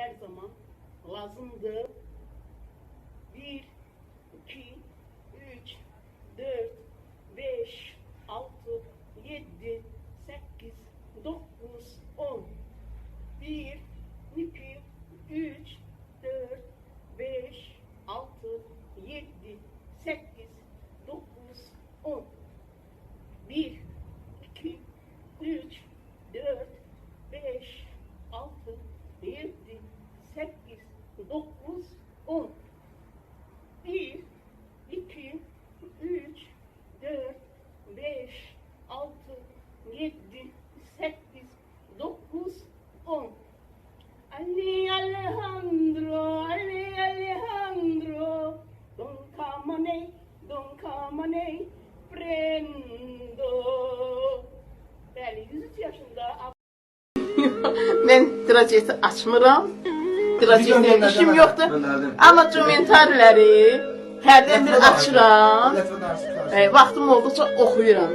her zaman lazımdı. 1, 2, 3, 4, 5, 6, 7, 8, 9, 10. 1, 2, 3, 4, 5, 6, 7, 8, 9, 10. 1, 2, 3, 4, Ben draceti açmıram. Dracetlə işim yoxdur. Amma komentarləri hərdən bir açıram. E, vaxtım olduqca oxuyuram.